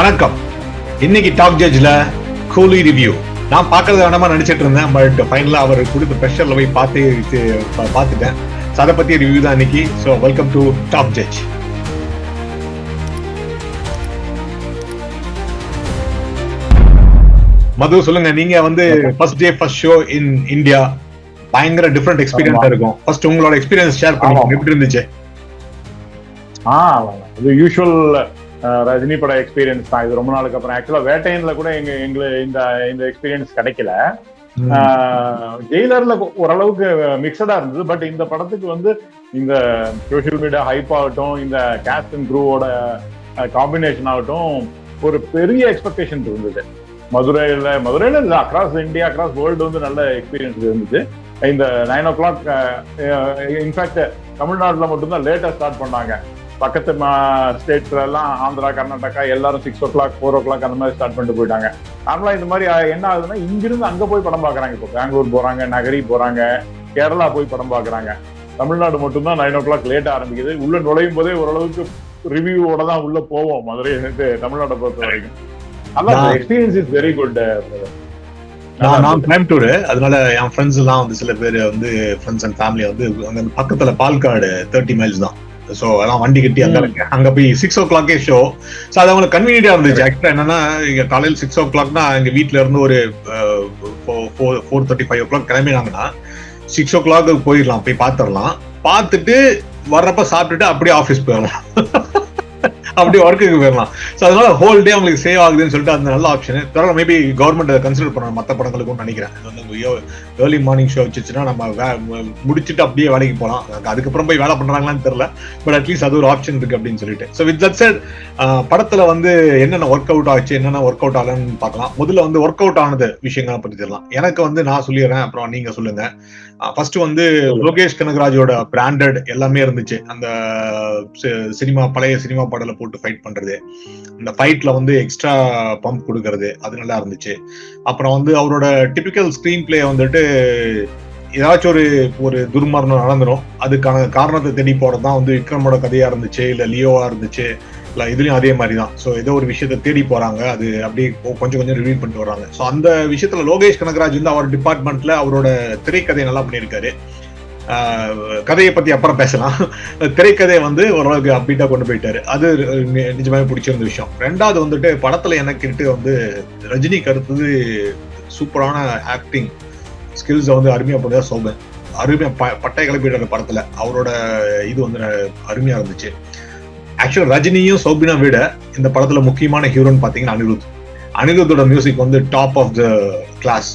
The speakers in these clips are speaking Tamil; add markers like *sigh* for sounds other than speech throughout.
வணக்கம். இன்னைக்கு டாப் ஜட்ஜ்ல கூலி ரிவ்யூ நான் பார்க்கறது வேணாமா நினைச்சிட்டு இருந்தேன் பட் ஃபைனலா அவர் கொடுத்த ப்ரெஷர்ல போய் பார்த்து பார்த்துட்டேன். ஸோ அதை பத்தி ரிவ்யூ தான் இன்னைக்கு. So welcome to top judge Madhu சொல்லுங்க. நீங்க வந்து first day first show in India பயங்கர டிஃப்ரெண்ட் எக்ஸ்பீரியன்ஸா இருக்கும். ஃபர்ஸ்ட் உங்களோட எக்ஸ்பீரியன்ஸ் ஷேர் ஆமா. பண்ணி எப்படி இருந்துச்சு? ஆ யூஷுவல் ரஜினி பட எக்ஸ்பீரியன்ஸ் தான். இது ரொம்ப நாளுக்கு அப்புறம். ஆக்சுவலா வேட்டையன்ல கூட எங்க எங்களுக்கு இந்த இந்த எக்ஸ்பீரியன்ஸ் கிடைக்கல. ஜெயிலர்ல ஓரளவுக்கு மிக்சடா இருந்தது. பட் இந்த படத்துக்கு வந்து இந்த சோஷியல் மீடியா ஹைப் ஆகட்டும் இந்த கேஸ்ட் அண்ட் க்ரூவோட காம்பினேஷன் ஆகட்டும் ஒரு பெரிய எக்ஸ்பெக்டேஷன் இருந்தது. மதுரையில மதுரையில இல்ல அக்ராஸ் இந்தியா அக்ராஸ் வேர்ல்டு வந்து நல்ல எக்ஸ்பீரியன்ஸ் இருந்துச்சு இந்த நைன் ஓ கிளாக் இன்ஃபேக்ட் தமிழ்நாட்டுல மட்டும்தான் லேட்டா ஸ்டார்ட் பண்ணாங்க. பக்கத்து எல்லாம் ஆந்திரா கர்நாடகா எல்லாரும் six o'clock four o'clock அந்த மாதிரி ஸ்டார்ட் பண்ணிட்டு போயிட்டாங்க. நார்மலா இந்த மாதிரி என்ன ஆகுதுன்னா இங்கிருந்து அங்க போய் படம் பாக்குறாங்க. இப்போ பெங்களூர் போறாங்க நகரி போறாங்க கேரளா போய் படம் பாக்குறாங்க. தமிழ்நாடு மட்டும்தான் நைன் ஓ கிளாக் லேட் ஆரம்பிக்குது. உள்ள நுழையும் போதே ஓரளவுக்கு ரிவ்யூவோட தான் உள்ள போவோம். மதுரை தமிழ்நாட்டை பொறுத்த வரைக்கும். அதான் எக்ஸ்பீரியன்ஸ் இஸ் வெரி குட் நான் டூரு அதனால என் ஃப்ரெண்ட்ஸ் எல்லாம் வந்து சில பேர் வந்து ஃப்ரெண்ட்ஸ் அண்ட் ஃபேமிலி வந்து அங்க பக்கத்துல பால்காடு தேர்ட்டி மைல்ஸ் தான். ஸோ எல்லாம் வண்டி கட்டி அங்க அங்க போய் சிக்ஸ் ஓ கிளாக்கே ஷோ ஸோ அது அவங்களுக்கு கன்வீனியா இருந்துச்சு. ஆக்சுவலா என்னன்னா இங்க காலையில் சிக்ஸ் ஓ கிளாக்னா எங்க வீட்ல இருந்து ஒரு four thirty five o'clock கிளம்பினாங்கன்னா சிக்ஸ் ஓ கிளாக் போயிடலாம் போய் பார்த்துடலாம் பார்த்துட்டு வர்றப்ப சாப்பிட்டுட்டு அப்படியே ஆஃபீஸ் போயிடலாம். *laughs* அப்படியே ஒர்க்குக்கு போயிடலாம் ஸோ அதனால ஹோல் டே அவங்களுக்கு சேவ் ஆகுதுன்னு சொல்லிட்டு அந்த நல்ல ஆப்ஷன் பரவாயில்ல மேபி கவர்மெண்ட் கன்சிடர் பண்ணணும் மற்ற படங்களுக்கும் நினைக்கிறேன். அது வந்து ஏர்லி மார்னிங் ஷோ வச்சுச்சுன்னா நம்ம வே- அப்படியே வேலைக்கு போகலாம் அதுக்கப்புறம் போய் வேலை பண்ணுறாங்களான்னு தெரியல. பட் அட்லீஸ்ட் அது ஒரு ஆப்ஷன் இருக்கு அப்படின்னு சொல்லிட்டு. ஸோ வித் தட் சைட் படத்தில் வந்து என்னென்ன ஒர்க் அவுட் ஆச்சு என்னென்ன ஒர்க் அவுட் ஆகலன்னு பார்க்கலாம். முதல்ல வந்து ஒர்க் அவுட் ஆனது விஷயங்களை பற்றி தெரியலாம். எனக்கு வந்து நான் சொல்லிடுறேன் அப்புறம் நீங்க சொல்லுங்க. ஃபர்ஸ்ட் வந்து லோகேஷ் கனகராஜோட பிராண்டட் எல்லாமே இருந்துச்சு. அந்த சினிமா பழைய சினிமா பாடல போட்டு ஃபைட் பண்றது. அந்த ஃபைட்ல வந்து எக்ஸ்ட்ரா பம்ப் கொடுக்கறது அது நல்லா இருந்துச்சு. அப்புறம் வந்து அவரோட டிபிக்கல் ஸ்கிரீன் பிளே வந்துட்டு ஏதாச்சும் ஒரு ஒரு துர்மரணம் நடந்துரும். அதுக்கான காரணத்தை தேடி போறது தான் வந்து விக்ரமோட கதையா இருந்துச்சு இல்ல லியோவா இருந்துச்சு இல்ல இதுலயும் அதே மாதிரி தான் ஸோ ஏதோ ஒரு விஷயத்த தேடி போறாங்க. அது அப்படியே கொஞ்சம் கொஞ்சம் ரிவீல் பண்ணிட்டு வராங்க ஸோ அந்த விஷயத்துல லோகேஷ் கனகராஜ் வந்து அவர் டிபார்ட்மெண்ட்ல அவரோட திரைக்கதை நல்லா பண்ணியிருக்காரு. கதையை பத்தி அப்புறம் பேசலாம். திரைக்கதையை வந்து ஓரளவுக்கு அப்பீட்டா கொண்டு போயிட்டாரு. அது நிஜமாவே பிடிச்சிருந்த விஷயம். ரெண்டாவது வந்துட்டு படத்துல எனக்கு வந்து ரஜினிக்கு அடுத்தது சூப்பரான ஆக்டிங் ஸ்கில்ஸை வந்து அருமையா பண்ணதா சோபன். அருமையா ப- பட்டை கிளப்பிடுற படத்துல. அவரோட இது வந்து அருமையாக அருமையா இருந்துச்சு. ஆக்சுவலாக ரஜினியும் சோபினா விட இந்த படத்துல முக்கியமான ஹீரோன்னு பாத்தீங்கன்னா அனிருத். அனிருத்தோட மியூசிக் வந்து டாப் ஆஃப் த கிளாஸ்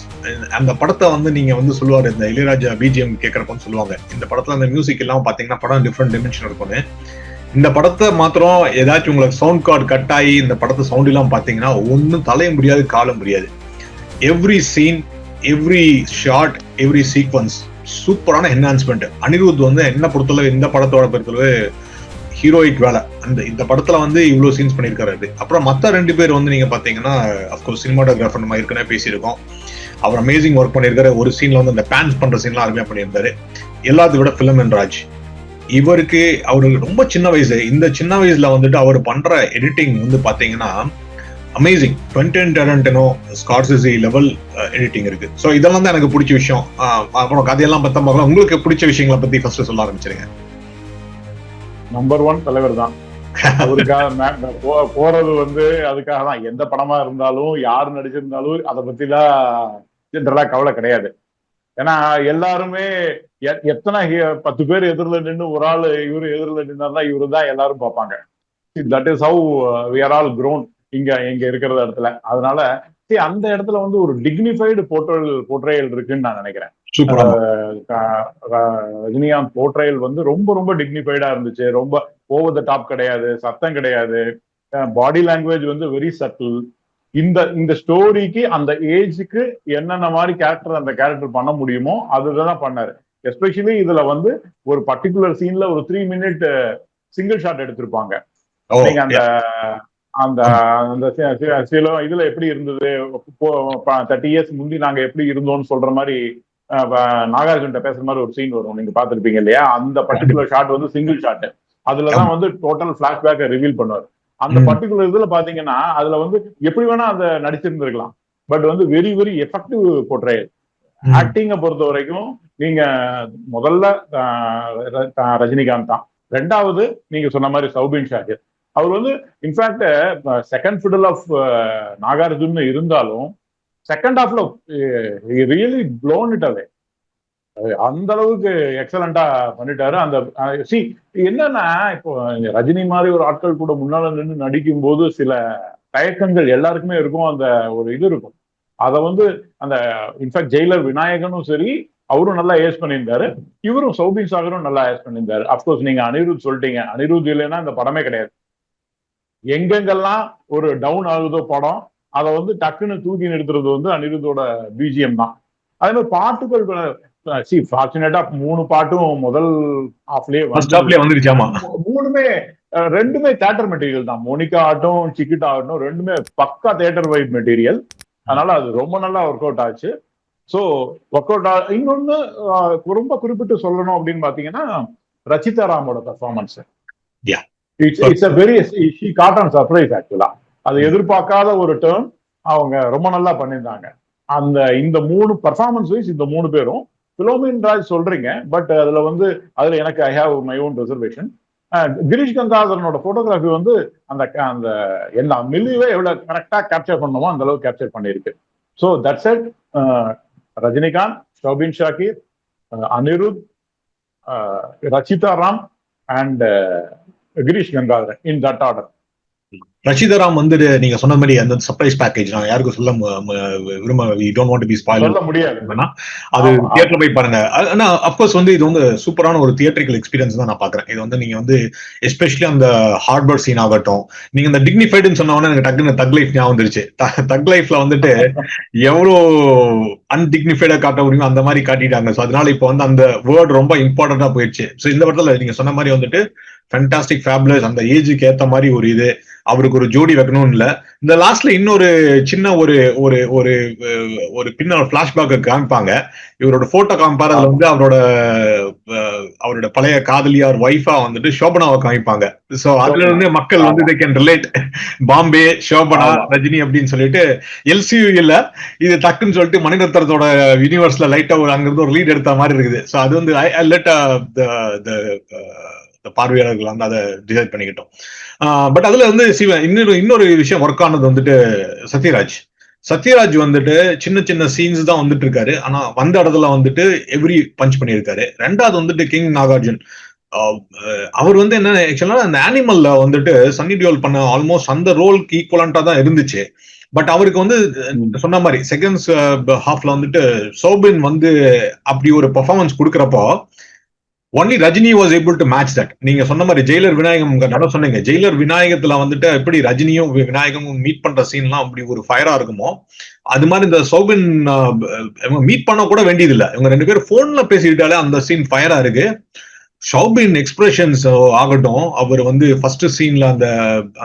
அந்த படத்தை வந்து நீங்க வந்து சொல்லுவாரு இந்த இளையராஜா பிஜிஎம் கேட்கறப்பன்னு சொல்லுவாங்க. இந்த படத்துல அந்த மியூசிக் எல்லாம் பாத்தீங்கன்னா படம் டிஃப்ரெண்ட் டிமென்ஷன் இருக்கும்னு. இந்த படத்தை மாத்திரம் ஏதாச்சும் உங்களுக்கு சவுண்ட் கார்டு கட் ஆகி இந்த படத்தை சவுண்ட் எல்லாம் பாத்தீங்கன்னா ஒன்றும் தலைய முடியாது கால முடியாது. Every scene every shot every sequence சூப்பரான என்ஹான்ஸ்மெண்ட் அனிருத் வந்து என்ன பொறுத்தளவு இந்த படத்தோட பொறுத்தளவு ஹீரோயிக் வேலை. அந்த இந்த படத்துல வந்து இவ்வளவு சீன்ஸ் பண்ணியிருக்காரு அப்புறம் மத்த ரெண்டு பேர் வந்து நீங்க பாத்தீங்கன்னா அப்கோர்ஸ் சினிமாட்டோகிராஃபர் நம்ம ஏற்கனவே பேசியிருக்கோம். அவர் அமேசிங் ஒர்க் பண்ணியிருக்காரு. ஒரு சீன்ல வந்து அந்த பேன்ஸ் பண்ற சீன்லாம் அருமையா பண்ணியிருந்தாரு. எல்லாத்தை விட பிலிம் ராஜ். இவருக்கு அவருக்கு ரொம்ப சின்ன வயசு. இந்த சின்ன வயசுல வந்துட்டு அவர் பண்ற எடிட்டிங் வந்து பாத்தீங்கன்னா amazing Quentin Tarantino Scorsese level editing இருக்கு. ஸோ இதெல்லாம் தான் எனக்கு பிடிச்ச விஷயம். அப்புறம் கதையெல்லாம் பார்த்தா பார்க்கலாம். உங்களுக்கு பிடிச்ச விஷயங்களை பத்தி ஃபர்ஸ்ட் சொல்ல ஆரம்பிச்சிருங்க. நம்பர் ஒன் தலைவர் தான். *laughs* அவருக்காக போறது வந்து அதுக்காக தான். எந்த படமா இருந்தாலும் யார் நடிச்சிருந்தாலும் அதை பத்திலாம் ஜென்ரலா கவலை கிடையாது. ஏன்னா எல்லாருமே எத்தனை பத்து பேர் எதிரில் நின்று ஒரு ஆள் இவரு எதிரில் நின்னா இவரு தான் எல்லாரும் பார்ப்பாங்க. That is how we are all grown இங்க இங்க இருக்கிற இடத்துல. அதனால see, அந்த இடத்துல வந்து ஒரு டிக்னிஃபைடு போர்ட்ரல் போர்ட்ரேயல் இருக்குன்னு நான் நினைக்கிறேன். ரஜினிகாந்த் போர்ட்ரையல் வந்து ரொம்ப ரொம்ப டிக்னிஃபைடா இருந்துச்சு. ரொம்ப ஓவர் த டாப் கிடையாது சத்தம் கிடையாது. பாடி லாங்குவேஜ் வந்து வெரி சட்டில் இந்த இந்த ஸ்டோரிக்கு அந்த ஏஜுக்கு என்னென்ன மாதிரி கேரக்டர் அந்த கேரக்டர் பண்ண முடியுமோ அதுதான் பண்ணாரு. எஸ்பெஷலி இதுல வந்து ஒரு பர்டிகுலர் சீன்ல ஒரு த்ரீ மினிட் சிங்கிள் ஷாட் எடுத்திருப்பாங்க. நீங்க அந்த அந்த அந்த சில இதுல எப்படி இருந்தது? தேர்ட்டி இயர்ஸ் முந்தி நாங்க எப்படி இருந்தோம்னு சொல்ற மாதிரி நாகார்ஜுன்ட்ட பேசுற மாதிரி ஒரு சீன் வரும். நீங்க பாத்திருப்பீங்க இல்லையா? அந்த பர்டிகுலர் ஷாட் *laughs* வந்து சிங்கிள் ஷாட் அதுலதான் வந்து டோட்டல் பிளாஷ்பேக்கை ரிவீல் பண்ணுவார். அந்த. பர்டிகுலர் இதுல பாத்தீங்கன்னா அதுல வந்து எப்படி வேணா அதை நடிச்சிருந்திருக்கலாம். பட் வந்து very very effective portrayal hmm. ஆக்டிங்க பொறுத்த வரைக்கும் நீங்க முதல்ல ரஜினிகாந்த் தான். ரெண்டாவது நீங்க சொன்ன மாதிரி சௌபின் ஷாகிர் அவர் வந்து in fact second fiddle of Nagarjun இருந்தாலும் செகண்ட் ஹாஃப்ல ரியலி ப்ளோன் இட் அவே அந்த அளவுக்கு எக்ஸலண்டா பண்ணிட்டாரு. அந்த சி என்னன்னா இப்போ ரஜினி மாதிரி ஒரு ஆட்கள் கூட முன்னால நின்று நடிக்கும் போது சில தயக்கங்கள் எல்லாருக்குமே இருக்கும். அந்த ஒரு இது இருக்கும். அதை வந்து அந்த இன்ஃபேக்ட் ஜெயிலர் விநாயகனும் சரி அவரும் நல்லா ஏஸ் பண்ணியிருந்தாரு. இவரும் சௌபின் சாகரும் நல்லா ஏஸ் பண்ணியிருந்தாரு. அப்கோர்ஸ் நீங்க அனிருத் சொல்லிட்டீங்க. அனிருத் இல்லைன்னா இந்த படமே கிடையாது. எங்கெங்கெல்லாம் ஒரு டவுன் ஆகுதோ படம் அதை வந்து டக்குன்னு தூக்கி நிறுத்துறது வந்து அனிருத்தோட பிஜிஎம் தான். அதே மாதிரி பாட்டுகள் சி ஃபார்ச்சுனேட்டா மூணு பாட்டும் முதல் ஹாஃப்லயே ஃபர்ஸ்ட் ஹாஃப்லயே வந்துருச்சு ஆமா மூணுமே ரெண்டுமே தேட்டர் மெட்டீரியல் தான். மோனிகா ஆகட்டும் சிக்கிட் ஆகட்டும் ரெண்டுமே பக்கா தேட்டர் வைப் மெட்டீரியல் அதனால அது ரொம்ப நல்லா ஒர்க் அவுட் ஆச்சு. ஸோ ஒர்க் அவுட் இன்னொன்னு அஹ், ரொம்ப குறிப்பிட்டு சொல்லணும் அப்படின்னு பாத்தீங்கன்னா Rachita ராமோட performance. It's it's a very she cotton surprise ஆக்சுவலா அது எதிர்பார்க்காத ஒரு டேர்ன் அவங்க ரொம்ப நல்லா பண்ணியிருந்தாங்க. அந்த இந்த மூணு பர்ஃபார்மன்ஸ் வைஸ் இந்த மூணு பேரும் பிலோமின் ராஜ் சொல்றீங்க பட் அதுல வந்து அதுல எனக்கு I have my own reservation Girish கங்காதரனோட photography வந்து அந்த அந்த எல்லா மில்லிவே எவ்வளவு கரெக்டா கேப்சர் பண்ணணுமோ அந்த அளவுக்கு கேப்சர் பண்ணியிருக்கு. So that's it Rajinikanth Soubin Shahir Anirudh Rachita Ram and Girish Gangadharan in that order Rachitaram வந்து நீங்க சொன்ன மாதிரி அந்த சர்ப்ரைஸ் பேக்கேஜ் நான் யாருக்கும் சொல்ல விரும்ப we don't want be spoil சொல்ல முடியாது. அது. தியேட்டர் போய் பாருங்க. ஆனா அப்கோர்ஸ் வந்து இது வந்து சூப்பரான ஒரு தியேட்டரிக்கல் எக்ஸ்பீரியன்ஸ் தான் நான் பாக்குறேன் இது வந்து நீங்க வந்து எஸ்பெஷலி அந்த ஹார்ட்பர் சீன் ஆகட்டும் நீங்க இந்த டிக்னிஃபைடுன்னு சொன்ன உடனே எனக்கு டக்குன்னு தக் லைஃப் ஞாபகம் வந்துருச்சு. தக் லைஃப்ல வந்துட்டு எவ்வளோ அன்டிக்னிஃபைடா காட்ட முடியுமோ அந்த மாதிரி காட்டிட்டாங்க. ஸோ அதனால இப்போ வந்து அந்த வேர்ட் ரொம்ப இம்பார்ட்டண்டா போயிடுச்சு. ஸோ இந்த படத்துல நீங்க சொன்ன மாதிரி வந்துட்டு ஃபேண்டாஸ்டிக் ஃபேப்லஸ் அந்த ஏஜுக்கு ஏத்த மாதிரி ஒரு இது. அவருக்கு ஒரு ஜோடி வைக்கணும் இல்ல. இந்த லாஸ்ட்ல இன்னொரு சின்ன ஒரு ஒரு ஒரு ஒரு பின்னால் பிளாஷ்பேக் காமிப்பாங்க. இவரோட போட்டோ காமிப்பாரு. அதுல வந்து அவரோட அவரோட பழைய காதலியார் ஒய்ஃபா வந்துட்டு சோபனாவை காமிப்பாங்க. சோ அதுல இருந்து மக்கள் வந்து they can relate Bombay Shobana ஆமா. ரஜினி அப்படின்னு சொல்லிட்டு எல்சியூ இல்ல. இது டக்குன்னு சொல்லிட்டு மணிரத்னத்தோட யூனிவர்ஸ்ல லைட்டா ஒரு அங்கிருந்து ஒரு லீட் எடுத்த மாதிரி இருக்குது. சோ அது வந்து லெட் பார்வையாளர்கள் வந்து அதை டிசைட் பண்ணிக்கிட்டோம். பட் அதுல வந்து சிவ இன்னொரு இன்னொரு விஷயம் ஒர்க் ஆனது வந்துட்டு சத்யராஜ். சத்யராஜ் வந்துட்டு சின்ன சின்ன சீன்ஸ் தான் வந்துட்டு இருக்காரு. ஆனா வந்த இடத்துல வந்துட்டு எவ்ரி பஞ்ச் பண்ணியிருக்காரு. ரெண்டாவது வந்துட்டு கிங் நாகார்ஜுன் அவர் வந்து என்ன ஆக்சுவலா அந்த அனிமல்ல வந்துட்டு சன்னி டியோல் பண்ண ஆல்மோஸ்ட் அந்த ரோலுக்கு ஈக்குவலண்டா தான் இருந்துச்சு. பட் அவருக்கு வந்து சொன்ன மாதிரி செகண்ட்ஸ் ஹாஃப்ல வந்துட்டு சௌபின் வந்து அப்படி ஒரு performance கொடுக்கறப்போ only Rajini was able to match that நீங்க சொன்ன மாதிரி ஜெயிலர் விநாயகம் உங்க நட சொன்னீங்க. ஜெயிலர் விநாயகத்துல வந்துட்டு எப்படி ரஜினியும் விநாயகமும் மீட் பண்ற சீன்லாம் அப்படி ஒரு ஃபயரா இருக்குமோ அது மாதிரி இந்த சௌபின் மீட் பண்ண கூட வேண்டியது இல்லை இவங்க ரெண்டு பேரும் போன்ல பேசிக்கிட்டாலே அந்த சீன் ஃபயரா இருக்கு. ஷௌபின் எக்ஸ்பிரஷன்ஸ் ஆகட்டும் அவர் வந்து ஃபர்ஸ்ட் சீன்ல அந்த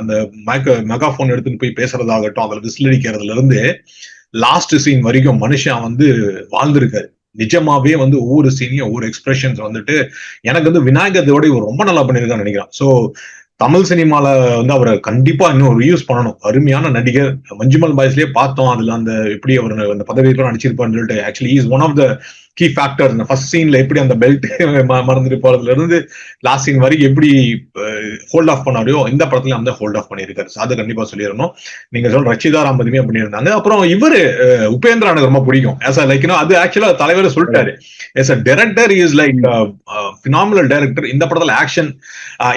அந்த மைக்க மெகாஃபோன் எடுத்துன்னு போய் பேசுறதாகட்டும் அதுல விசில் அடிக்கிறதுல இருந்து லாஸ்ட் சீன் வரைக்கும் மனுஷன் வந்து வாழ்ந்திருக்காரு. நிஜமாவே வந்து ஒவ்வொரு சீனையும் ஒவ்வொரு எக்ஸ்பிரஷன்ஸ் வந்துட்டு எனக்கு வந்து விநாயகத்தோட இவர் ரொம்ப நல்லா பண்ணியிருக்கான்னு நினைக்கிறேன். சோ தமிழ் சினிமால வந்து அவரை கண்டிப்பா இன்னும் ரீயூஸ் பண்ணணும். அருமையான நடிகர். மஞ்சுமல் பாய்ஸ்லயே பார்த்தோம். அதுல அந்த எப்படி அவர் அந்த பதவியெல்லாம் நடிச்சிருப்பான்னு சொல்லிட்டு actually is one of the key factor இந்த ஃபர்ஸ்ட் சீன்ல எப்படி அந்த பெல்ட் *laughs* மறந்துட்டு போறதுல இருந்து லாஸ்ட் சீன் வரைக்கும் எப்படி ஹோல்ட் ஆஃப் பண்ணாரியோ இந்த படத்துல அந்த ஹோல்ட் ஆஃப் பண்ணியிருக்காரு. அதை கண்டிப்பா சொல்லிடணும். நீங்க சொல்ற ரச்சிதா ராம் பதிமே பண்ணியிருந்தாங்க. அப்புறம் இவரு உபேந்திரா எனக்கு ரொம்ப பிடிக்கும். ஏஸ் லைக் அது ஆக்சுவலா தலைவர் சொல்லிட்டாரு. As a director is like phenomenal director இந்த படத்துல ஆக்ஷன்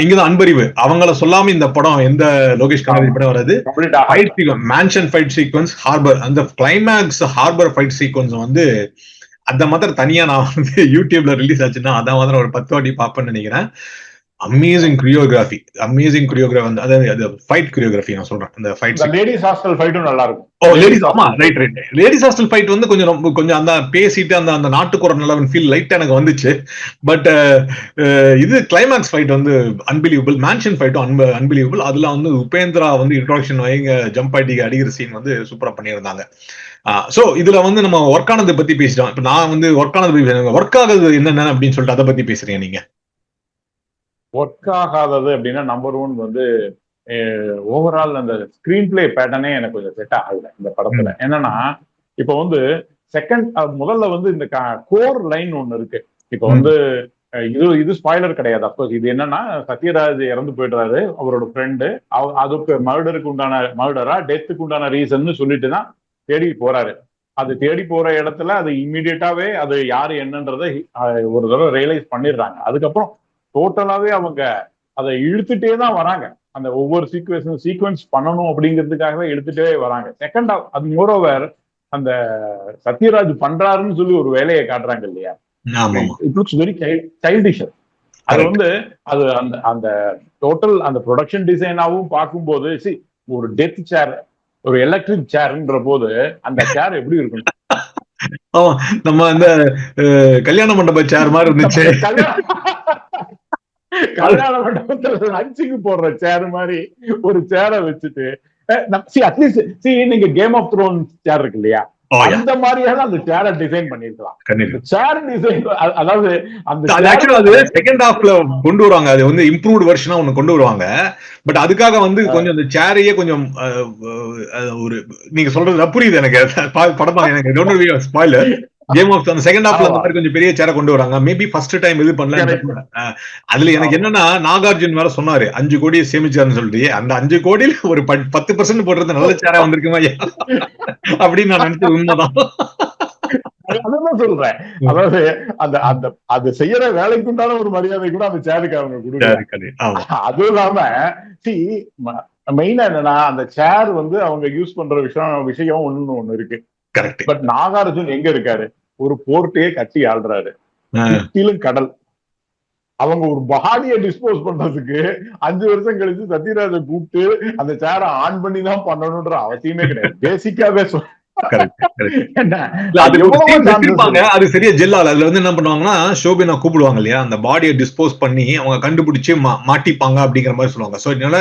இங்கதான் அன்பறிவு. அவங்கள சொல்லாம இந்த படம் எந்த லோகேஷ் கனகராஜ் படம் வராது. கம்ப்ளீட்டா fight sequence mansion fight sequence harbour அந்த கிளைமேக்ஸ் ஹார்பர் ஃபைட் சீக்வன்ஸ் வந்து அந்த மாதிரி தனியா நான் வந்து யூடியூப்ல ரிலீஸ் ஆச்சுன்னா அதான் மாதிரி ஒரு பத்து வாட்டி பார்ப்பேன்னு நினைக்கிறேன். அமேசிங் கிரியோகிராஃபி அமேசிங் கிரியோகிராஃபி அதாவது அது ஃபைட் கிரியோகிராஃபி நான் சொல்றேன். அந்த ஃபைட் லேடிஸ் ஹாஸ்டல் ஃபைட்டும் நல்லா இருக்கும். ஓ லேடிஸ் ஆமா right right ladies hostel fight வந்து கொஞ்சம் ரொம்ப கொஞ்சம் அந்த பேசிட்டு அந்த அந்த நாட்டுக்குற நல்லவன் ஃபீல் லைட் எனக்கு வந்துச்சு. பட் இது கிளைமேக்ஸ் ஃபைட் வந்து அன்பிலீவபிள் மேன்ஷன் ஃபைட்டும் அன்ப அன்பிலீவபிள் அதுல வந்து உபேந்திரா வந்து இன்ட்ரோடக்ஷன் வைங்க ஜம்ப் ஆட்டி அடிக்கிற சீன் வந்து சூப்பரா பண்ணியிருந்தாங்க. சோ இதுல வந்து நம்ம ஒர்க் ஆனதை பத்தி பேசிட்டோம். இப்ப நான் வந்து ஒர்க் ஆனது ஒர்க் ஆகுது என்னென்ன அப்படின்னு சொல்லிட்டு அதை பத்தி பேசுறீங்க நீங்க? ஒர்க் ஆகாதது அப்படின்னா நம்பர் ஒன் வந்து ஓவரால் அந்த ஸ்கிரீன் பிளே பேட்டர்னே எனக்கு கொஞ்சம் செட் ஆகல இந்த படத்துல. என்னன்னா இப்ப வந்து செகண்ட் முதல்ல வந்து இந்த கோர் லைன் ஒண்ணு இருக்கு. இப்ப வந்து இது இது ஸ்பாய்லர் கிடையாது. அப்போ இது என்னன்னா சத்யராஜ் இறந்து போயிடுறாரு அவரோட ஃப்ரெண்டு அதுக்கு மர்டருக்கு உண்டான மர்டரா டெத்துக்கு உண்டான ரீசன்னு சொல்லிட்டு தான் தேடி போறாரு. அது தேடி போற இடத்துல அது இம்மிடியட்டாவே அது யாரு என்னன்றதை ஒரு தடவை ரியலைஸ் பண்ணிடுறாங்க. அதுக்கப்புறம் டோட்டலாவே அவங்க அதை இழுத்துட்டே தான் வராங்க. அந்த ஒவ்வொரு சீக்வன்ஸும் சீக்வன்ஸ் பண்ணணும் அப்படிங்கிறதுக்காகவே இழுத்துட்டே வராங்க. செகண்ட் அது மோரோவர் அந்த சத்யராஜ் பண்றாருன்னு சொல்லி ஒரு வேலையை காட்டுறாங்க இல்லையா? இட் லுக்ஸ் வெரி சைல்டிஷ் அது. வந்து அது அந்த அந்த டோட்டல் அந்த ப்ரொடக்ஷன் டிசைனாவும் பார்க்கும்போது see ஒரு டெத் சேர் ஒரு எலக்ட்ரிக் சேர்ன்ற போது அந்த சேர் எப்படி இருக்கும் ஆமா நம்ம அந்த கல்யாண மண்டப சேர் மாதிரி இருந்துச்சு கல்யாண மண்டபத்துல லஞ்சுக்கு போடுற சேர் மாதிரி ஒரு சேரை வச்சுட்டு அட்லீஸ்ட் சி நீங்க கேம் ஆஃப் த்ரோன் சேர் இருக்கு இல்லையா. அந்த மாதிரியாவது அந்த சேரை டிசைன் பண்ணிருக்கலாம் சேர் டிசைன் அதாவது அந்த அது ஆக்சுவலா அது செகண்ட் ஹாஃப்ல கொண்டு வருவாங்க. அது வந்து இம்ப்ரூவ்ட் வெர்ஷனா ஒன்னு கொண்டு வருவாங்க. பட் அதுக்காக வந்து கொஞ்சம் அந்த சேரையே கொஞ்சம் ஒரு நீங்க சொல்றது புரியுது எனக்கு. படம் எனக்கு டோன்ட் ஸ்பாயிலர் கேம் ஆஃப் அந்த செகண்ட் ஹாஃப்ல அந்த மாதிரி கொஞ்சம் பெரிய சேரை கொண்டு வராங்க. மேபி ஃபர்ஸ்ட் டைம் இது பண்ணல அதுல எனக்கு என்னன்னா நாகார்ஜுன் வேற சொன்னாரு அஞ்சு கோடி சேமிச்சாருன்னு சொல்லிட்டு. அந்த அஞ்சு கோடியில ஒரு பத்- பத்து பர்சன்ட் போடுறது நல்ல சேரா வந்திருக்குமா? அப்படின்னு நான் நினைச்சது உண்மைதான். அதான் சொல்றேன். அதாவது அந்த அந்த அது செய்யற வேலைக்கு உண்டான ஒரு மரியாதை கூட அந்த சேருக்கு அவங்க கொடுக்குறாங்க அதுவும் இல்லாம சி மெயினா என்னன்னா அந்த சேர் வந்து அவங்க யூஸ் பண்ற விஷயம் விஷயம் ஒண்ணு ஒண்ணு இருக்கு. கரெக்ட் பட் நாகார்ஜுன் எங்க இருக்காரு? ஒரு போர்ட்டையே கட்டி ஆள்றாரு. சுத்திலும் கடல். அவங்க ஒரு பாடியை டிஸ்போஸ் பண்றதுக்கு அஞ்சு வருஷம் கழிச்சு சத்யராஜை கூப்பிட்டு அந்த சேரை ஆன் பண்ணி தான் பண்ணணும்ன்ற அவசியமே கிடையாது. பேசிக்காவே சொல் அது சரியா ஜெல்லால. அதுல வந்து என்ன பண்ணுவாங்கன்னா ஷோபினா கூப்பிடுவாங்க இல்லையா? அந்த பாடியை டிஸ்போஸ் பண்ணி அவங்க கண்டுபிடிச்சு மாட்டிப்பாங்க அப்படிங்கிற மாதிரி சொல்லுவாங்க. சோ இதனால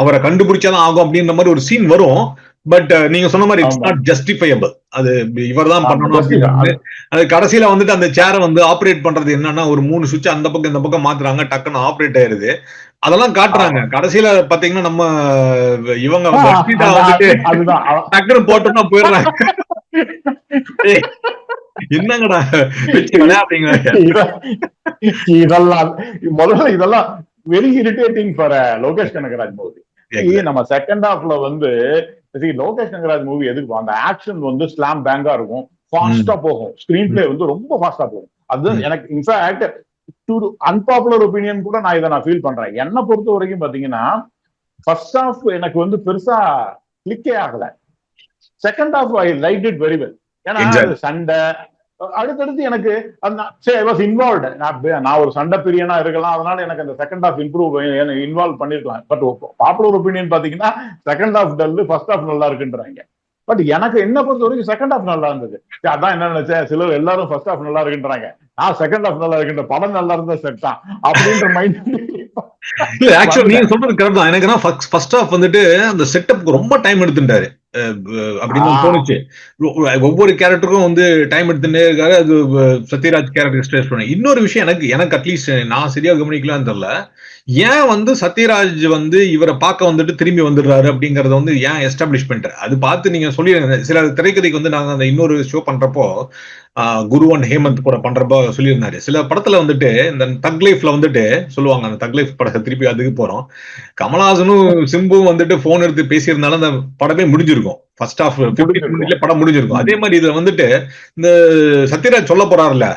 அவரை கண்டுபிடிச்சாதான் ஆகும் அப்படின்ற மாதிரி ஒரு சீன் வரும். பட் நீங்க சொன்ன மாதிரி இட்ஸ். நாட் ஜஸ்டிஃபையபிள் அது இவர்தான் ஆமா, பண்ணணும் அது கடைசியில வந்துட்டு அந்த சேரை வந்து ஆபரேட் பண்றது என்னன்னா ஒரு மூணு சுவிட்ச் அந்த பக்கம் இந்த பக்கம் மாத்துறாங்க டக்குன்னு ஆபரேட் ஆயிருது. அதெல்லாம் காட்டுறாங்க. கடைசியில பாத்தீங்கன்னா நம்ம இவங்க வந்துட்டு டக்குன்னு போட்டோம்னா போயிடுறாங்க. என்னங்கடா? இதெல்லாம் முதல்ல இதெல்லாம் very irritating for Lokesh Kanagaraj movie நம்ம செகண்ட் ஹாஃப்ல வந்து லோகேஷ் கனகராஜ் மூவி எதுக்கு? அந்த ஆக்ஷன் வந்து ஸ்லாம் பேங்கா இருக்கும். ஃபாஸ்டா போகும். ஸ்கிரீன் பிளே வந்து ரொம்ப ஃபாஸ்டா போகும். அது ம். எனக்கு இன்ஃபேக்ட் டு அன்பாப்புலர் ஒப்பீனியன் கூட நான் இதை நான் ஃபீல் பண்றேன். என்ன பொறுத்த வரைக்கும் பாத்தீங்கன்னா ஃபர்ஸ்ட் ஹாஃப் எனக்கு வந்து பெருசா கிளிக்கே ஆகல. Second half I like it very well ஏன்னா சண்டை அடுத்தடுத்து எனக்கு இன்வால்வ்டு நான் நான் ஒரு சண்டை பிரியனா இருக்கலாம். அதனால எனக்கு அந்த செகண்ட் ஹாஃப் இம்ப்ரூவ் இன்வால்வ் பண்ணிருக்கலாம். பட் பாப்புலர் ஒப்பீனியன் பாத்தீங்கன்னா second half dull first half நல்லா இருக்குன்றாங்க. பட் எனக்கு என்ன பொறுத்த வரைக்கும் செகண்ட் ஹாஃப் நல்லா இருந்தது. அதான் என்ன நினைச்சேன். சிலர் எல்லாரும் ஃபர்ஸ்ட் ஹாஃப் நல்லா இருக்குன்றாங்க. நான் செகண்ட் ஹாஃப் நல்லா இருக்குன்ற படம் நல்லா இருந்தா செட் தான். அப்படின்ற மைண்ட் இல்ல ஆக்சுவலா நீங்க சொல்றது கரெக்ட் தான். எனக்கு ஃபர்ஸ்ட் ஹாஃப் வந்துட்டு அந்த செட்டப்க்கு ரொம்ப டைம் எடுத்துட்டாரு. அப்படின்னு. தோணுச்சு. ஒவ்வொரு கேரக்டருக்கும் வந்து டைம் எடுத்துட்டே இருக்காரு. அது சத்யராஜ் கேரக்டர் ஸ்ட்ரெஸ் பண்ண. இன்னொரு விஷயம் எனக்கு எனக்கு அட்லீஸ்ட் நான் சரியா கவனிக்கலாம்னு தெரியல. ஏன் வந்து சத்யராஜ் வந்து இவரை பார்க்க வந்துட்டு திரும்பி வந்துடுறாரு அப்படிங்கறத வந்து ஏன் எஸ்டாப்ளிஷ் பண்ணிட்டாரு? அது பார்த்து நீங்க சொல்லிருங்க சில திரைக்கதைக்கு வந்து நாங்க அந்த இன்னொரு ஷோ பண்றப்போ குரு அண்ட் ஹேமந்த் கூட பண்றப்ப சொல்லியிருந்தாரு. சில படத்துல வந்துட்டு இந்த தக் லைஃப்ல வந்துட்டு சொல்லுவாங்க அந்த தக் லைஃப் படத்தை திருப்பி அதுக்கு போறோம். கமலஹாசனும் சிம்புவும் வந்துட்டு போன் எடுத்து பேசியிருந்தாலும் அந்த படமே முடிஞ்சிருக்கும். ஃபர்ஸ்ட் ஆஃப் படம் முடிஞ்சிருக்கும். அதே மாதிரி இதுல வந்துட்டு இந்த சத்யராஜ் சொல்ல போறாருல்ல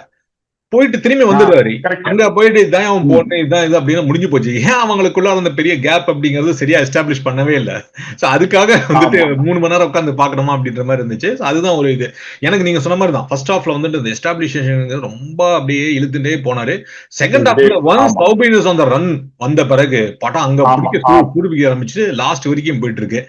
போயிட்டு திரும்பி வந்துடுறாரு. கரெக்ட் அங்க போயிட்டு இதான் அவன் பொண்ணு இதான் இது அப்படின்னு முடிஞ்சு போச்சு. ஏன் அவங்களுக்குள்ள அந்த பெரிய கேப் அப்படிங்கிறது சரியா எஸ்டாப்ளிஷ் பண்ணவே இல்லை? சோ அதுக்காக வந்துட்டு. மூணு மணி நேரம் உட்காந்து பாக்கணுமா அப்படின்ற மாதிரி இருந்துச்சு. அதுதான் ஒரு இது. எனக்கு நீங்க சொன்ன மாதிரி தான் ஃபர்ஸ்ட் ஹாஃப்ல வந்துட்டு இந்த எஸ்டாப்ளிஷேஷன் ரொம்ப அப்படியே இழுத்துட்டே போனாரு. செகண்ட் ஹாஃப்ல ஒன்ஸ். சௌபினஸ் அந்த ரன் வந்த பிறகு படம் அங்க பிடிக்க புதுப்பிக்க ஆரம்பிச்சு லாஸ்ட் வரைக்கும் போயிட்டு இருக்கு.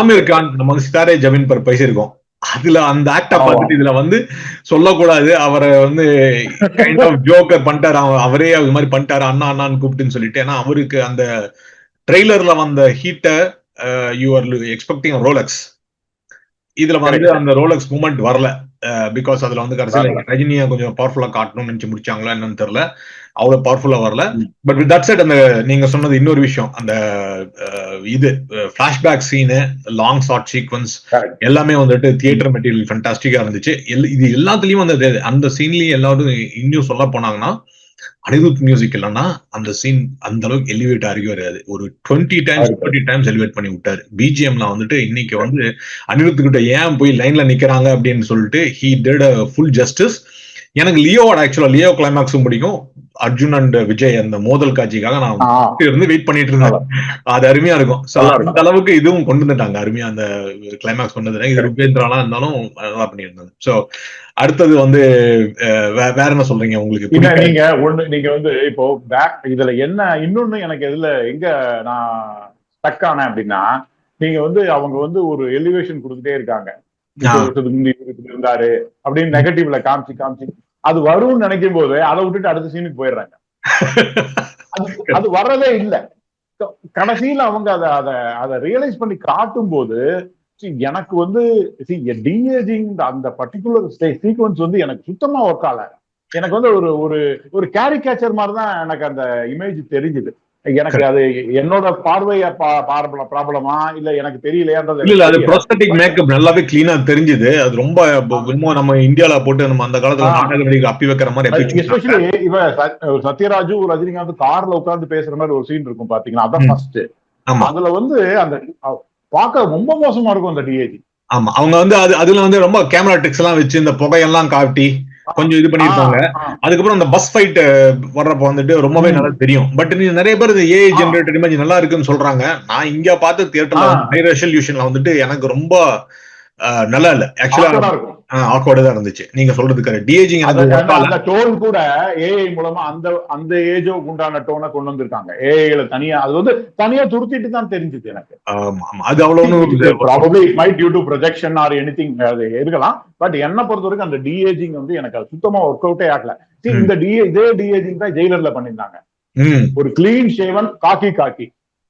ஆமீர் கான் நம்ம வந்து சித்தாரே ஜமீன் பர் பேசியிருக்கோம். அதுல அந்த ஆக்ட. பார்த்துட்டு இதுல வந்து சொல்லக்கூடாது. அவரை வந்து கைண்ட் ஆஃப் ஜோக்கர் பண்ணிட்டாரு. அவ- அவரே அது மாதிரி பண்ணிட்டாரு. அண்ணா அண்ணான்னு கூப்பிட்டுன்னு சொல்லிட்டு. ஏன்னா அவருக்கு அந்த ட்ரெய்லர்ல வந்த ஹீட்ட யூ ஆர் எக்ஸ்பெக்டிங் ரோலக்ஸ் இதுல வந்து. அந்த ரோலக்ஸ் மூமெண்ட் வரல. பிகாஸ் அதுல வந்து கடைசியில் ரஜினியை கொஞ்சம் பவர்ஃபுல்லா காட்டணும்னு நினைச்சு முடிச்சாங்களா என்னன்னு தெரியல. அவ்வளவு பவர்ஃபுல்லா வரல. பட் வித் தட் செட் அந்த நீங்க சொன்னது இன்னொரு விஷயம். அந்த இது flashback scene long shot sequence. எல்லாமே வந்துட்டு தியேட்டர் மெட்டீரியல் ஃபண்டாஸ்டிக்கா இருந்துச்சு. இது எல்லாத்துலயும் வந்து அந்த சீன்லயும் எல்லாரும் இன்னும் சொல்ல போனாங்கன்னா அனிருத் மியூசிக் இல்லைன்னா அந்த சீன் அந்த அளவுக்கு எலிவேட் ஆகி வராது ஒரு twenty times. Twenty times elevate பண்ணி விட்டாரு. பிஜிஎம்ல வந்துட்டு இன்னைக்கு வந்து அனிருத் கிட்ட ஏன் போய் லைன்ல நிக்கிறாங்க அப்படின்னு சொல்லிட்டு ஹீ டெட் ஃபுல் ஜஸ்டிஸ் எனக்கு லியோவோட ஆக்சுவலா லியோ கிளைமேக்ஸும் பிடிக்கும். அர்ஜுன் அண்ட் விஜய் அந்த மோதல் காட்சிக்காக நான் இருந்து வெயிட் பண்ணிட்டு இருந்தேன் அது அருமையா இருக்கும் அந்த அளவுக்கு இதுவும் கொண்டு வந்துட்டாங்க அருமையா அந்த கிளைமேக்ஸ் கொண்டு வந்துட்டாங்க இது ருபேந்திராலாம் இருந்தாலும் நல்லா பண்ணியிருந்தாங்க சோ அடுத்தது வந்து வேற என்ன சொல்றீங்க உங்களுக்கு இல்ல நீங்க ஒண்ணு நீங்க வந்து இப்போ பேக் இதுல என்ன இன்னொன்னு எனக்கு இதுல எங்க நான் ஸ்டக் ஆனேன் அப்படின்னா நீங்க வந்து அவங்க வந்து ஒரு எலிவேஷன் கொடுத்துட்டே இருக்காங்க. வருஷத்துக்கு இருந்தாரு அப்படின்னு நெகட்டிவ்ல காமிச்சு காமிச்சு அது வரும்னு நினைக்கும் போது அதை விட்டுட்டு அடுத்த சீனுக்கு போயிடுறாங்க. அது அது வர்றதே இல்ல. கடைசியில் கடைசியில அவங்க அதை அதை அதை ரியலைஸ் பண்ணி காட்டும் போது எனக்கு வந்து டிஏஜிங் அந்த பர்டிகுலர் சீக்வன்ஸ் வந்து எனக்கு சுத்தமா ஒர்க் ஆகல. எனக்கு வந்து ஒரு ஒரு ஒரு கேரிகேச்சர் மாதிரி தான் எனக்கு அந்த இமேஜ் தெரிஞ்சுது. எனக்கு அது என்னோட பார்வைய ப்ராப்ளமா இல்ல எனக்கு தெரியலையான்றது இல்ல இல்ல அது. ப்ரோஸ்தட்டிக் மேக்கப் நல்லாவே கிளீனா தெரிஞ்சுது அது ரொம்ப இன்னும் நம்ம இந்தியால போட்டு நம்ம அந்த காலத்துல. நாடக நடிகர் அப்பி வைக்கிற மாதிரி. எஸ்பெஷலி இவ சத்யராஜு ரஜினிகாந்த் கார்ல உட்கார்ந்து பேசுற மாதிரி ஒரு சீன் இருக்கும் பாத்தீங்களா அதான். ஃபர்ஸ்ட் ஆமா அதுல வந்து அந்த பார்க்க ரொம்ப மோசமா இருக்கும் அந்த டிஏஜி ஆமா அவங்க வந்து அது அதுல வந்து ரொம்ப கேமரா ட்ரிக்ஸ் எல்லாம் வச்சு இந்த புகையெல்லாம் காட்டி கொஞ்சம் இது பண்ணிருப்பாங்க அதுக்கப்புறம் அந்த பஸ் ஃபைட் வர்றப்ப வந்துட்டு ரொம்பவே. நல்லா தெரியும் பட் நீ நிறைய பேர் இந்த ஏஐ. ஜெனரேட்டட் இமேஜ் நல்லா இருக்குன்னு சொல்றாங்க நான் இங்க பார்த்த தியேட்டர்ல. ஹை ரெசல்யூஷன்ல வந்துட்டு எனக்கு ரொம்ப நல்லா இல்ல ஆக்சுவலா ஆக்வர்டா தான் இருந்துச்சு. நீங்க சொல்றது கரெக்ட் டிஏஜிங் அந்த டோன் கூட ஏஐ மூலமா அந்த அந்த ஏஜோ உண்டான டோனை கொண்டு வந்திருக்காங்க. ஏஐல தனியா அது வந்து தனியா துருத்திட்டு தான் தெரிஞ்சுது எனக்கு. அது அவ்வளவு probably might due to projection or anything அது இருக்கலாம். பட் என்ன பொறுத்த வரைக்கும் அந்த டிஏஜிங் வந்து எனக்கு அது சுத்தமா ஒர்க் அவுட்டே ஆகல. இந்த டிஏ இதே டிஏஜிங் தான் ஜெயிலர்ல பண்ணியிருந்தாங்க. ஒரு கிளீன் ஷேவன் காக்கி காக்கி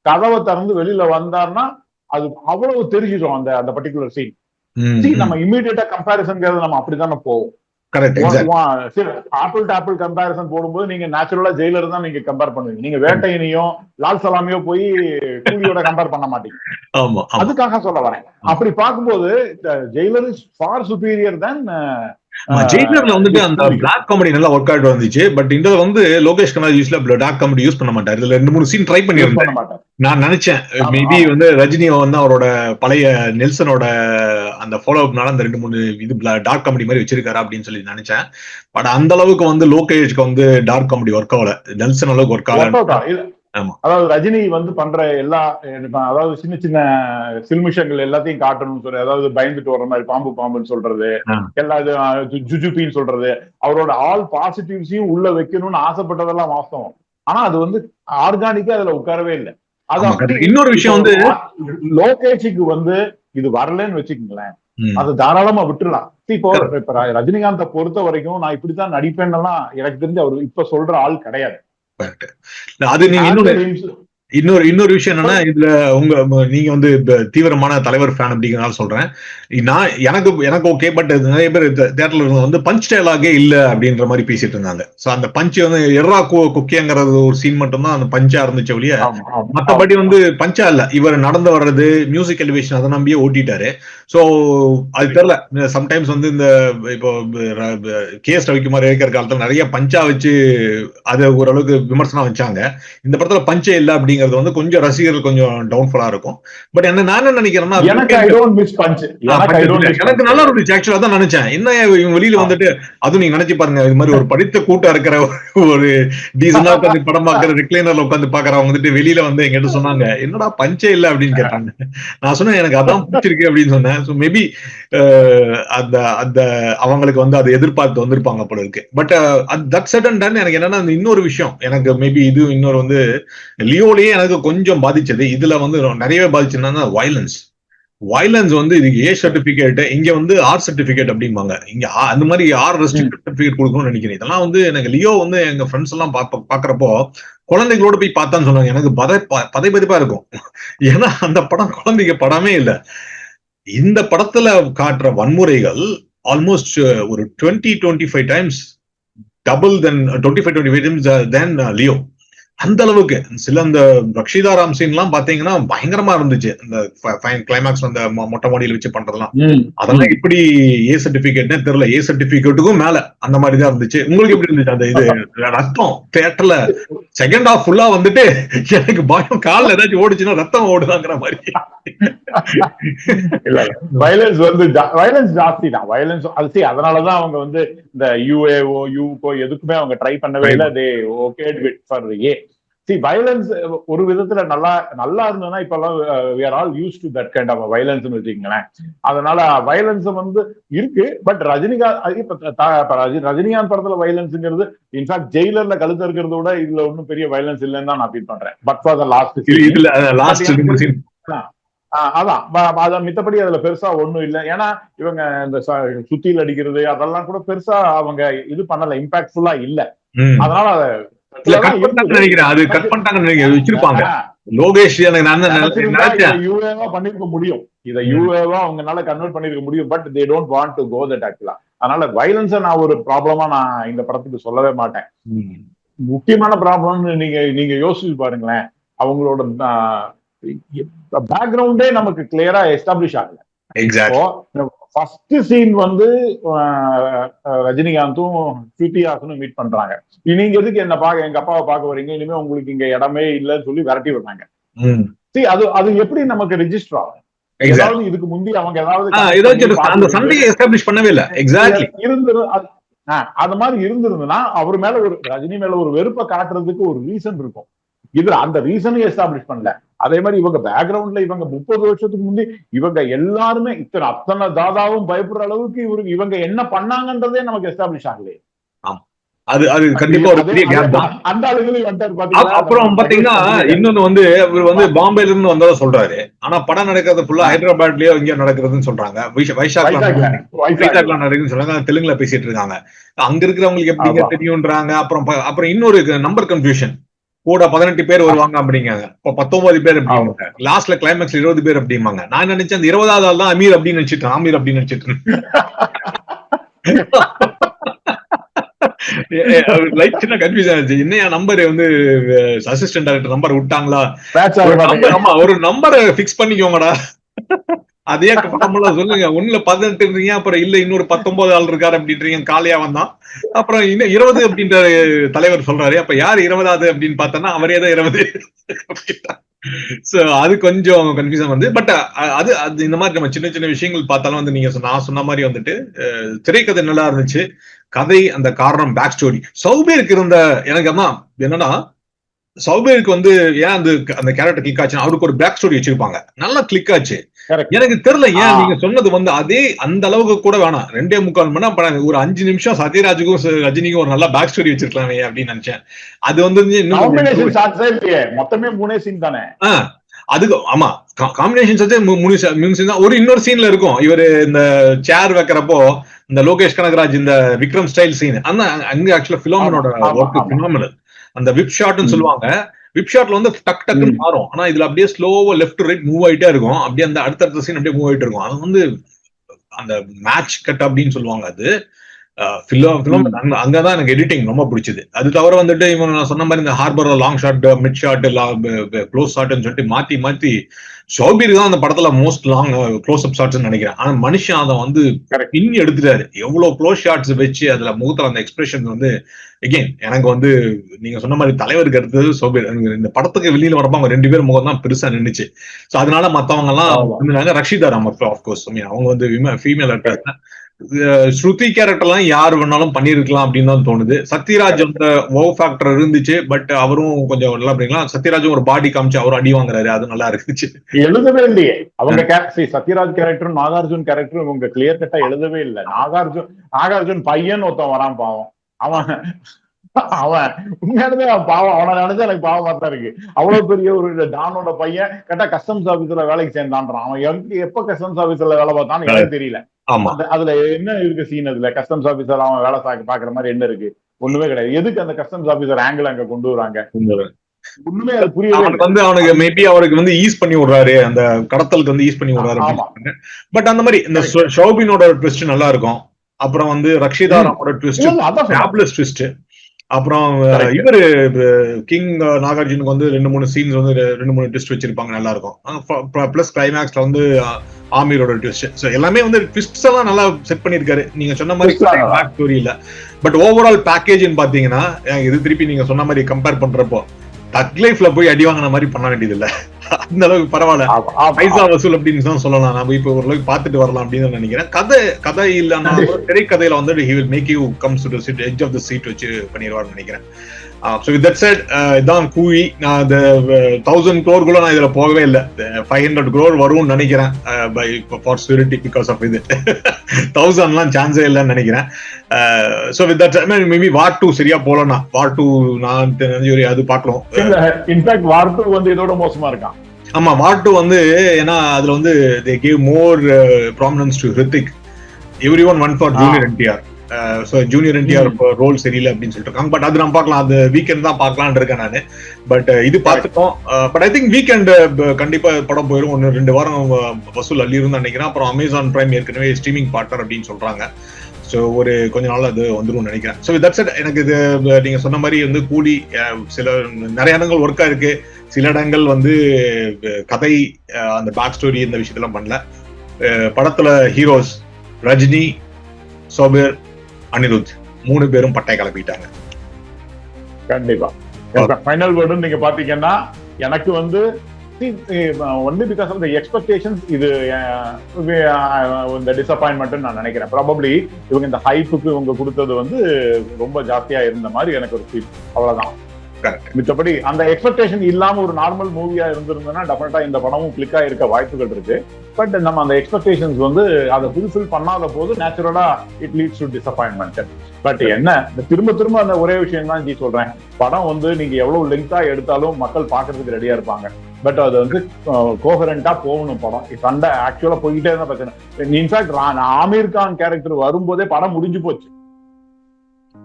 கதவை திறந்து வெளியில வந்தாருன்னா அது அவ்வளவு தெரிஞ்சிடும் அந்த அந்த பர்டிகுலர் சீன் நம்ம இமீடியட்டா கம்பாரிசன்ங்கிறது நம்ம அப்படித்தானே போவோம். ஆப்பிள் டு ஆப்பிள் கம்பேரிசன் போடும்போது நீங்க நேச்சுரலா ஜெயிலர் தான் நீங்க கம்பேர் பண்ணுவீங்க. நீங்க வேட்டையனையும் லால் சலாமியோ போய் கூலியோட கம்பேர் பண்ண மாட்டீங்க. அதுக்காக சொல்ல வரேன். அப்படி பார்க்கும்போது Jailer is far superior than ஜெயிலர்ல வந்துட்டு அந்த பிளாக் காமெடி நல்லா ஒர்க் அவுட் வந்துச்சு. பட் இந்த வந்து லோகேஷ் கனால் யூஸ்ல பிளாக் காமெடி யூஸ் பண்ண மாட்டார். இதுல ரெண்டு மூணு சீன் ட்ரை பண்ணியிருந்தேன் பண்ண மாட்டேன் நான் நினைச்சேன். மேபி வந்து ரஜினி வந்து அவரோட பழைய நெல்சனோட அந்த ஃபாலோ அப்னால அந்த ரெண்டு மூணு இது டார்க் காமெடி மாதிரி வச்சிருக்காரு அப்படின்னு சொல்லி நினைச்சேன். பட் அந்த அளவுக்கு வந்து லோகேஷ்க்கு வந்து டார்க் காமெடி ஒர்க் ஆகல. நெல்சன் அளவுக்கு ஒர்க் ஆகல. அதாவது ரஜினி வந்து பண்ற எல்லா அதாவது சின்ன சின்ன சில்மிஷங்கள் எல்லாத்தையும் காட்டணும்னு சொல்லி அதாவது பயந்துட்டு வர மாதிரி பாம்பு பாம்புன்னு சொல்றது. எல்லா ஜுஜுபின்னு சொல்றது அவரோட ஆல் பாசிட்டிவ்ஸையும் உள்ள வைக்கணும்னு ஆசைப்பட்டதெல்லாம் வாஸ்தவம். ஆனா அது வந்து ஆர்கானிக்கா அதுல உட்காரவே இல்லை. இன்னொரு விஷயம் வந்து லோகேஷுக்கு வந்து இது வரலன்னு வச்சுக்கோங்களேன். அது தாராளமா விட்டுறலாம். See, இப்போ ரஜினிகாந்த பொறுத்த வரைக்கும் நான் இப்படித்தான் நடிப்பேன்னெல்லாம் எனக்கு தெரிஞ்சு அவர் இப்ப சொல்ற ஆள் கிடையாது. அது நீங்க இன்னொரு இன்னொரு விஷயம் என்னன்னா இதுல உங்க நீங்க வந்து தீவிரமான தலைவர் ஃபேன் அப்படிங்கறதால சொல்றேன். நான் எனக்கு எனக்கு ஓகே பட் நிறைய பேர் தேட்டர்ல இருந்தவங்க வந்து பஞ்ச் டயலாகே இல்ல அப்படின்ற மாதிரி பேசிட்டு இருந்தாங்க. சோ அந்த பஞ்ச் வந்து எர்ரா குக்கியங்கிறது ஒரு சீன் மட்டும் தான் அந்த பஞ்சா இருந்துச்சு ஒழிய மத்தபடி வந்து பஞ்சா இல்ல. இவர் நடந்து வர்றது மியூசிக் எலிவேஷன் அதை நம்பியே ஓட்டிட்டாரு. சோ அது தெரியல. சம்டைம்ஸ் வந்து இந்த இப்போ கே எஸ் ரவிக்குமார் இருக்கிற காலத்துல நிறைய பஞ்சா வச்சு அதை ஓரளவுக்கு விமர்சனம் வச்சாங்க. இந்த படத்துல பஞ்சே இல்ல அப்படிங்கிறது வந்து கொஞ்சம் ரசிகர்கள் கொஞ்சம் டவுன்ஃபுல்லா இருக்கும். பட் என்ன நான் என்ன நினைக்கிறேன்னா எனக்கு நல்லா இருந்துச்சு. ஆக்சுவலா தான் நினைச்சேன். என்ன இவங்க வெளியில. வந்துட்டு அதுவும் நீங்க நினைச்சு பாருங்க இது மாதிரி ஒரு படித்த கூட்டம் இருக்கிற ஒரு- டீசனா உட்காந்து படம் பாக்குற ரிக்ளைனர்ல உட்காந்து பாக்குறவங்க வந்துட்டு வெளியில வந்து எங்கிட்ட சொன்னாங்க என்னடா பஞ்சே இல்ல அப்படின்னு கேட்டாங்க. நான் சொன்னேன் எனக்கு அதான் பிடிச்சிருக்கு அப்படின்னு சொன்னேன். ஸோ மேபி அந்த அந்த அவங்களுக்கு வந்து அதை எதிர்பார்த்து வந்திருப்பாங்க போல இருக்கு. But that said and done எனக்கு என்னன்னா இன்னொரு விஷயம் எனக்கு மேபி இது இன்னொரு வந்து லியோலயே எனக்கு கொஞ்சம் பாதிச்சது. இதுல வந்து நிறையவே பாதிச்சுன்னா வயலன்ஸ் வயலன்ஸ் வந்து இதுக்கு ஏ சர்டிபிகேட் இங்க வந்து ஆர் சர்டிபிகேட் அப்படிம்பாங்க. இங்க அந்த மாதிரி ஆர் சர்டிபிகேட் கொடுக்கணும்னு நினைக்கிறேன். இதெல்லாம் வந்து எனக்கு லியோ வந்து எங்க ஃப்ரெண்ட்ஸ் எல்லாம் பாக்குறப்போ குழந்தைகளோட போய் பார்த்தான்னு சொன்னாங்க. எனக்கு பதை பதை பதிப்பா இருக்கும். ஏன்னா அந்த படம் குழந்தைங்க படமே இல்ல. இந்த படத்துல காட்டுற வன்முறைகள் ஆல்மோஸ்ட் ஒரு twenty twenty five times double then twenty five twenty five times then Leo அந்த அளவுக்கு. சில அந்த ரக்ஷிதா ராம் சீன் எல்லாம் பாத்தீங்கன்னா பயங்கரமா இருந்துச்சு. இந்த கிளைமேக்ஸ் அந்த மொட்டை மாடியில வச்சு பண்றதெல்லாம். அதெல்லாம் இப்படி ஏ சர்டிபிகேட்னே தெரியல. ஏ சர்டிபிகேட்டுக்கும் மேல அந்த மாதிரி தான் இருந்துச்சு. உங்களுக்கு எப்படி இருந்துச்சு அந்த இது? ரத்தம் தியேட்டர்ல செகண்ட் ஹாஃப் ஃபுல்லா வந்துட்டு எனக்கு பயம். கால்ல ஏதாச்சும் ஓடுச்சுன்னா ரத்தம் ஓடுதாங்கிற மாதிரி. இல்ல வயலன்ஸ் வந்து வயலன்ஸ் ஜாஸ்தி தான். வயலன்ஸ் அது அதனாலதான் அவங்க வந்து இந்த யூஏஓ யூகோ எதுக்குமே அவங்க ட்ரை பண்ணவே இல்லை. They okay with for A C violence ஒரு விதத்துல நல்லா நல்லா இருந்ததுன்னா are all use to that kind of violence வச்சுக்கங்களேன். அதனால வயலன்ஸ் வந்து இருக்கு பட் ரஜினிகாந்த் இப்ப இப்ப ரஜினிகாந்த் படத்துல வயலன்ஸ்ங்கிறது இன்ஃபேக்ட் ஜெயிலர்ல கழுத்து இருக்கிறத விட இதுல ஒன்றும் பெரிய வயலன்ஸ் இல்லைன்னு தான் நான் ஃபீல் பண்றேன். பட் ஃபார் த லாஸ்ட் இது- இதுல லாஸ்ட் அதான். ப- அத மித்தபடி அதுல பெருசா ஒண்ணும் இல்ல. ஏன்னா இவங்க இந்த சுத்தியில் அடிக்கிறது அதெல்லாம் கூட பெருசா அவங்க இது பண்ணல இம்பாக்ட்ஃபுல்லா இல்ல. அதனால அத இல்ல கட் பண்ணிட்டாங்கன்னு நினைக்கிறேன். அது கட் பண்ணிட்டாங்கன்னு நினைக்கிறேன். வச்சிருப்பாங்க. லோகேஷ் எனக்கு நான் தான் நினைச்சேன். யூஏவா பண்ணிருக்க முடியும். இத யூஏவா அவங்கனால கன்வெர்ட் பண்ணிருக்க முடியும். But they don't want to go that ஆக்சுவலா அதனால வயலன்ஸ நான் ஒரு ப்ராப்ளமா நான் இந்த படத்துக்கு சொல்லவே மாட்டேன். முக்கியமான ப்ராப்ளம் நீங்க நீங்க யோசிச்சு பாருங்களேன். அவங்களோட பேக்ரவுண்டே நமக்கு கிளியரா எஸ்டாப்ளிஷ் ஆகல. ஃபர்ஸ்ட் சீன் வந்து ரஜினிகாந்தும் ஸ்ருதிஹாசனும் மீட் பண்றாங்க. நீங்க எதுக்கு என்ன பாக்க எங்க அப்பாவை பார்க்க வரீங்க? இனிமே உங்களுக்கு இங்க இடமே இல்லைன்னு சொல்லி விரட்டி விடுறாங்க. See, அது அது எப்படி நமக்கு ரெஜிஸ்டர் ஆகும்? ஏதாவது இதுக்கு முந்தி அவங்க ஏதாவது ஏதாச்சும் ஒரு- அந்த சண்டையை எஸ்டாப்ளிஷ் பண்ணவே இல்ல. எக்ஸாக்ட்லி இருந்து அது மாதிரி இருந்திருந்ததுன்னா அவர் மேல ஒரு ரஜினி மேல ஒரு வெறுப்பை காட்டுறதுக்கு ஒரு ரீசன் இருக்கும். இதுல அந்த ரீசனையும் எஸ்டாப்ளிஷ் பண்ணல. அதே மாதிரி இவங்க பேக்ரவுண்ட்ல இவங்க முப்பது வருஷத்துக்கு முந்தி இவங்க எல்லாருமே இத்தனை அத்தனை தாதாவும் பயப்படுற அளவுக்கு இவருக்கு இவங்க என்ன பண்ணாங்கன்றதே நமக்கு எஸ்டாப்ளிஷ் ஆகலையே. அது அது கண்டிப்பா ஒரு பெரிய கேப் தான்? அப்புறம் பாத்தீங்கன்னா இன்னொன்னு வந்து இவர் வந்து பாம்பேல இருந்து வந்ததா சொல்றாரு. ஆனா படம் நடக்கிறது ஃபுல்லா ஹைதராபாத்லயோ இங்க நடக்கிறதுன்னு சொல்றாங்க. வைஷா- வைஷாக்ல. வைசாக்ல நடக்குதுன்னு சொல்றாங்க. தெலுங்குல பேசிட்டு இருக்காங்க. அங்க இருக்கிறவங்களுக்கு எப்படிங்க. தெரியும்ன்றாங்க. அப்புறம் அப்புறம் இன்னொரு நம்பர் கன்ஃபியூஷன் கூட பதினெட்டு பேர் வருவாங்க அப்படிங்காங்க இப்போ பத்தொன்பது பேர் அப்படிங்க லாஸ்ட்ல கிளைமேக்ஸ் இருபது பேர் அப்படிம்பாங்க. நான் நினைச்சேன் அந்த இருபதாவது ஆள் தான் அமீர் அப்படின்னு நினைச்சிட்டேன் ஆமீர் அப்படின்னு நினைச்சிட்டு லைட் சின்ன கன்ஃபியூஷன் ஆச்சு என்னையா நம்பர் வந்து அசிஸ்டன்ட் டைரக்டர் நம்பர் விட்டாங்களா? ஒரு நம்பரை ஃபிக்ஸ் பண்ணிக்கோங்கடா. அதே கட்டமுள்ள சொல்லுங்க. ஒண்ணுல பதினெட்டு இருந்தீங்க அப்புறம் இல்ல இன்னொரு பத்தொன்பது ஆள் இருக்காரு அப்படின்றீங்க காலியா வந்தான். அப்புறம் இன்னும் இருபது அப்படின்ற தலைவர் சொல்றாரு. அப்ப யார் இருபதாவது அப்படின்னு பார்த்தோம்னா அவரே தான் இருபது. சோ அது கொஞ்சம் கன்ஃபியூசன் வந்து பட் அது அது இந்த மாதிரி நம்ம சின்ன சின்ன விஷயங்கள் பார்த்தாலும் வந்து நீங்க நான் சொன்ன மாதிரி வந்துட்டு திரைக்கதை நல்லா இருந்துச்சு. கதை அந்த காரணம் பேக் ஸ்டோரி சௌபேருக்கு இருந்த எனக்கு அதான் என்னன்னா சௌபேருக்கு வந்து ஏன் அந்த அந்த கேரக்டர் கிளிக் ஆச்சுன்னா அவருக்கு ஒரு பேக் ஸ்டோரி வச்சிருப்பாங்க. நல்லா கிளிக் ஆச்சு. எனக்கு தெரியல ஏன். நீங்க சொன்னது வந்து அதே அந்த அளவுக்கு கூட வேணாம். ரெண்டே முக்கால் மணி நேரம் ஒரு அஞ்சு நிமிஷம் சத்யராஜுக்கும் ரஜினிக்கும் ஒரு நல்ல பேக் ஸ்டோரி வச்சிருக்கலாமே அப்படின்னு நினைச்சேன். அது வந்து மொத்தமே மூணே சீன் தானே? அதுக்கு ஆமா. காம்பினேஷன் வச்சு மூணு மூணு scene தான். ஒரு இன்னொரு சீன்ல இருக்கும். இவரு இந்த சேர் வைக்கிறப்போ இந்த லோகேஷ் கனகராஜ் இந்த விக்ரம் ஸ்டைல் சீன் அந்த அங்க ஆக்சுவலா பிலோமனோட ஒர்க் ஆமா. பினாமினல் அந்த விப் ஷாட்னு. சொல்லுவாங்க. விப் ஷாட்ல வந்து டக் டக்குன்னு. மாறும். ஆனா இதுல அப்படியே ஸ்லோவா லெஃப்ட் ரைட் மூவ் ஆயிட்டே இருக்கும். அப்படியே அந்த அடுத்தடுத்த சீன் அப்படியே மூவ் ஆயிட்டு இருக்கும். அது வந்து அந்த மேட்ச் கட் அப்படின்னு சொல்லுவாங்க அது. அங்கதான் எனக்கு எடிட்டிங் ரொம்ப பிடிச்சது. அது தவிர வந்துட்டு இவன் நான் சொன்ன மாதிரி இந்த harbour long shot mid shot close ஷாட்னு சொல்லிட்டு மாத்தி மாத்தி ஷோபீர் தான் அந்த படத்துல most long close up shots நினைக்கிறேன். ஆனா மனுஷன் அதை வந்து. பின்னி எடுத்துட்டாரு. எவ்வளவு க்ளோஸ் ஷாட்ஸ் வச்சு அதுல முகத்துல அந்த எக்ஸ்பிரஷன் வந்து எகெயின் எனக்கு வந்து நீங்க சொன்ன மாதிரி தலைவருக்கு அடுத்தது சோபீர். இந்த படத்துக்கு வெளியில வரப்ப அவங்க ரெண்டு பேரும் முகம் தான் பெருசா நின்னுச்சு. சோ அதனால மத்தவங்க எல்லாம் ரக்ஷிதா ராம் ஆஃப்கோர்ஸ் அவங்க வந்து ஃபீமேல் ஆக்டர் ஸ்ருதி கேரக்டர்லாம் யார் வேணாலும் பண்ணிருக்கலாம் அப்படின்னு தான் தோணுது. சத்யராஜ் அந்த ஓ ஃபேக்டர் இருந்துச்சு பட் அவரும் கொஞ்சம் நல்லா பண்ணிக்கலாம். சத்யராஜும் ஒரு பாடி காமிச்சு அவரும் அடி வாங்குறாரு அது நல்லா இருந்துச்சு. எழுதவே இல்லையே. அவங்க கே- see, சத்யராஜ் கேரக்டரும் நாகார்ஜுன் கேரக்டரும் இவங்க கிளியர் கட்டா எழுதவே இல்லை. நாகார்ஜுன் நாகார்ஜுன் பையன் ஒருத்தன் வரான் பாவம். அவன் அவன் உண்மையானதே அவன் பாவம். அவனை நினைச்சா எனக்கு பாவமா தான் இருக்கு. அவ்வளவு பெரிய ஒரு டானோட பையன் கரெக்டா கஸ்டம்ஸ் ஆபீஸ்ல வேலைக்கு சேர்ந்தான்றான். அவன் எப்ப கஸ்டம்ஸ் ஆபீஸ்ல வேலை பார்த்தான்னு எனக்கு தெரியல. அதுல என்ன இருக்கு சீன் அதுல? கஸ்டம்ஸ் ஆபீசர் அவன் வேலை பாக்குற மாதிரி என்ன இருக்கு? ஒண்ணுமே கிடையாது. எதுக்கு அந்த கஸ்டம்ஸ் ஆபீசர் ஆங்கிள் அங்க கொண்டு வராங்க? ஒண்ணுமே அது. அவனுக்கு வந்து அவனுக்கு மேபி அவருக்கு வந்து ஈஸ் பண்ணி விடுறாரு. அந்த கடத்தலுக்கு வந்து ஈஸ் பண்ணி விடுறாரு ஆமா. பட் அந்த மாதிரி இந்த ஷோபினோட ட்விஸ்ட் நல்லா இருக்கும். அப்புறம் வந்து ரக்ஷிதா ராமோட ட்விஸ்ட் ட்விஸ்ட் அப்புறம். இவரு கிங் நாகார்ஜுனுக்கு வந்து ரெண்டு மூணு சீன்ஸ் வந்து ரெண்டு மூணு ட்விஸ்ட் வச்சிருப்பாங்க. நல்லா இருக்கும். பிளஸ் கிளைமேக்ஸ்ல வந்து ஆமீரோட ட்விஸ்ட் ஸோ எல்லாமே வந்து ட்விஸ்ட்ஸ் எல்லாம் நல்லா செட் பண்ணிருக்காரு நீங்க சொன்ன மாதிரி பேக் ஸ்டோரி இல்ல. பட் ஓவரால் பேக்கேஜ்னு பாத்தீங்கன்னா இது திருப்பி நீங்க சொன்ன மாதிரி கம்பேர் பண்றப்போ தக் லைஃப்ல போய் அடி வாங்கின மாதிரி பண்ண வேண்டியது இல்ல அந்த அளவுக்கு பரவாயில்ல. பைசா வசூல் அப்படின்னு தான் சொல்லலாம். நம்ம இப்போ ஓரளவுக்கு பார்த்துட்டு வரலாம் அப்படின்னு நினைக்கிறேன். கதை கதை இல்லைன்னா திரைக்கதையில வந்து he will make you comes to seat edge of the seat வச்சு பண்ணிடுவார்னு நினைக்கிறேன். ஸோ வித் தட் சைட் இதான் கூவி நான் இந்த தௌசண்ட் க்ரோர் கூட நான் இதுல போகவே இல்லை. ஃபைவ் ஹண்ட்ரட் க்ரோர் வரும்னு நினைக்கிறேன். பை ஃபார் ஸ்பிரிட்டி பிகாஸ் ஆஃப் இது. *laughs* தௌசண்ட்லாம் சான்ஸே இல்லைன்னு நினைக்கிறேன். So with that maybe War two சரியா போலன்னா வார் டூ நான் தெரிஞ்ச அது பார்க்கலாம். இன்ஃபேக்ட் வார்த்து வந்து இதோட மோசமா இருக்கான். ஆமா வார் டூ வந்து ஏன்னா அதுல வந்து they gave more prominence to Hrithik every one one for junior NTR junior NTR role சரியில்லை அப்படின்னு சொல்லிட்டு இருக்காங்க பட் அது நம்ம பார்க்கலாம். அது வீக்கெண்ட் தான் பார்க்கலாம்னு இருக்கேன் நான். பட் இது பார்த்துட்டோம். பட் ஐ திங்க் வீக்கெண்ட் கண்டிப்பா படம் போயிடும் ஒன்று ரெண்டு வாரம் வசூல் அள்ளிரும் நினைக்கிறேன். அப்புறம் அமேசான் பிரைம் ஏற்கனவே ஸ்ட்ரீமிங் பார்ட்னர் அப்படின்னு சொல்றாங்க. ஸோ ஒரு கொஞ்ச நாள் அது வந்துரும் நினைக்கிறேன். ஸோ தட்ஸ் இட் எனக்கு இது நீங்க சொன்ன மாதிரி வந்து கூலி சில நிறைய இடங்கள் ஒர்க்கா இருக்கு. சில இடங்கள் வந்து கதை அந்த பேக் ஸ்டோரி இந்த விஷயத்தெல்லாம் பண்ணல. படத்துல ஹீரோஸ் ரஜினி சோபர் அனிருத் மூணு பேரும் பட்டை கிளப்பிட்டாங்க. கண்டிப்பா. ஃபைனல் வேர்டு நீங்க பாத்தீங்கன்னா எனக்கு வந்து only because of the expectations இது இந்த டிசப்பாயின்மெண்ட் நான் நினைக்கிறேன். ப்ராபப்ளி இவங்க இந்த ஹைப்புக்கு இவங்க கொடுத்தது வந்து ரொம்ப ஜாஸ்தியா இருந்த மாதிரி எனக்கு ஒரு ஃபீல் அவ்வளவுதான். மித்தபடி அந்த எக்ஸ்பெக்டேஷன் இல்லாம ஒரு நார்மல் மூவியா இருந்திருந்ததுன்னா டெஃபினட்டா இந்த படமும் கிளிக் ஆயிருக்க வாய்ப்புகள் இருக்கு. பட் நம்ம அந்த எக்ஸ்பெக்டேஷன்ஸ் வந்து அதை ஃபுல்ஃபில் பண்ணாத போது நேச்சுரலா it leads to disappointment but என்ன? இந்த திரும்ப திரும்ப அந்த ஒரே விஷயம் தான் ஜி சொல்றேன். படம் வந்து நீங்க எவ்வளவு லெங்தா எடுத்தாலும் மக்கள் பாக்குறதுக்கு ரெடியா இருப்பாங்க. பட் அது வந்து கோஹரண்டா போகணும் படம். சண்டை ஆக்சுவலா போய்கிட்டே தான் பிரச்சனை. இன்ஃபேக்ட் ஆமீர் கான் கேரக்டர் வரும்போதே படம் முடிஞ்சு போச்சு.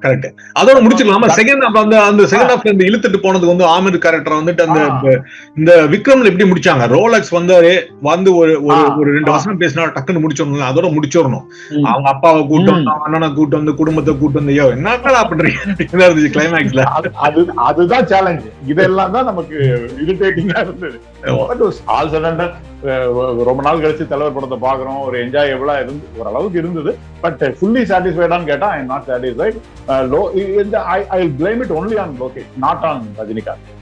கரெக்ட் அதோட முடிச்சிடலாமா? செகண்ட் ஹாஃப் அந்த அந்த செகண்ட் ஹாஃப்ல இந்த இழுத்துட்டு போனதுக்கு வந்து ஆமிர் கேரக்டர் வந்துட்டு அந்த. இந்த- விக்ரம்ல எப்படி முடிச்சாங்க? ரோலக்ஸ் வந்தாரு வந்து ஒரு ஒரு ரெண்டு. வருஷம் பேசினா டக்குன்னு முடிச்சிடணும். அதோட முடிச்சிடணும். அவங்க அப்பாவை கூட்டு. வந்து அண்ணனை கூட்டு வந்து குடும்பத்தை கூட்டு வந்து ஐயோ என்னடா பண்றீங்க இருந்துச்சு கிளைமேக்ஸ்ல அது- அது அதுதான் சேலஞ்ச் இதெல்லாம் தான் நமக்கு இரிட்டேட்டிங்கா இருந்தது. ஆல் சடன் ரொம்ப நாள் கழிச்சு தலைவர் படத்தை பாக்குறோம் ஒரு என்ஜாயபிளா இருந்து ஓரளவுக்கு இருந்தது. பட் ஃபுல்லி சாட்டிஸ்ஃபைடான்னு கேட்டா I not satisfied I I blame it only on Lokesh not on Rajinikanth.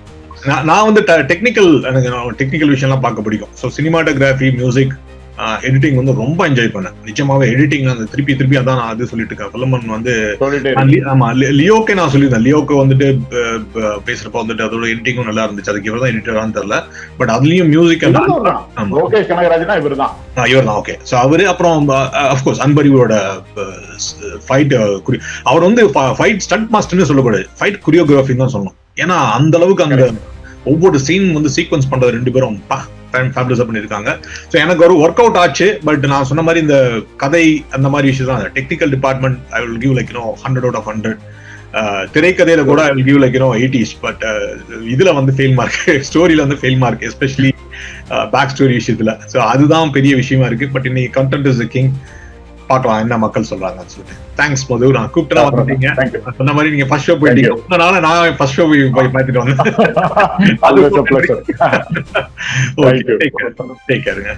நான் நான் வந்து டெக்னிக்கல் எனக்கு டெக்னிக்கல் விஷயம்லாம் பார்க்க பிடிக்கும். ஸோ சினிமாட்டோகிராஃபி மியூசிக் எடிட்டிங் வந்து ரொம்ப என்ஜாய் பண்ணேன். நிஜமாவே எடிட்டிங் அந்த திருப்பி திருப்பி அதான் நான் அது சொல்லிட்டு இருக்கேன். வந்து ஆமா லியோக்கே நான் சொல்லியிருந்தேன். லியோக்கு வந்துட்டு பேசுறப்ப வந்துட்டு அதோட எடிட்டிங்கும் நல்லா இருந்துச்சு. அதுக்கு இவர் தான் எடிட்டரான்னு தெரியல. பட் அதுலயும் மியூசிக் லோகேஷ் கனகராஜனா இவர் தான் இவர் தான் ஓகே ஸோ அவரு அப்புறம் அஃப்கோர்ஸ் அன்பரியோட ஃபைட் அவர் வந்து ஃபைட் ஸ்டண்ட் மாஸ்டர்னு சொல்லக்கூடாது. ஃபைட் குரியோகிராஃபின்னு தான் சொல்லணும். ஏன்னா அந்த அளவுக்கு அந்த ஒவ்வொரு சீன் வந்து சீக்வன்ஸ் பண்றது ரெண்டு பேரும் ஃபேப்ரிஸா பண்ணியிருக்காங்க. ஸோ எனக்கு ஒரு ஒர்க் அவுட் ஆச்சு பட் நான் சொன்ன மாதிரி இந்த கதை அந்த மாதிரி விஷயம் தான் technical department I will give like no hundred out of hundred திரைக்கதையில கூட I will give like no eighties but இதுல வந்து ஃபெயில் மார்க் ஸ்டோரியில வந்து fail mark especially back story விஷயத்துல. ஸோ அதுதான் பெரிய விஷயமா இருக்கு. பட் இன்னைக்கு கண்டென்ட் இஸ் கிங் பார்க்கலாம் என்ன மக்கள் சொல்றாங்கன்னு சொல்லிட்டு. தேங்க்ஸ் மது. நான் கூப்பிட்டு வந்துட்டீங்க சொன்ன மாதிரி நீங்க ஃபர்ஸ்ட் ஷோ போயிட்டீங்க. அதனால நான் ஃபர்ஸ்ட் ஷோ போய் பார்த்துட்டு வந்தேன். *laughs* அது. ஓகே. டேக் கேருங்க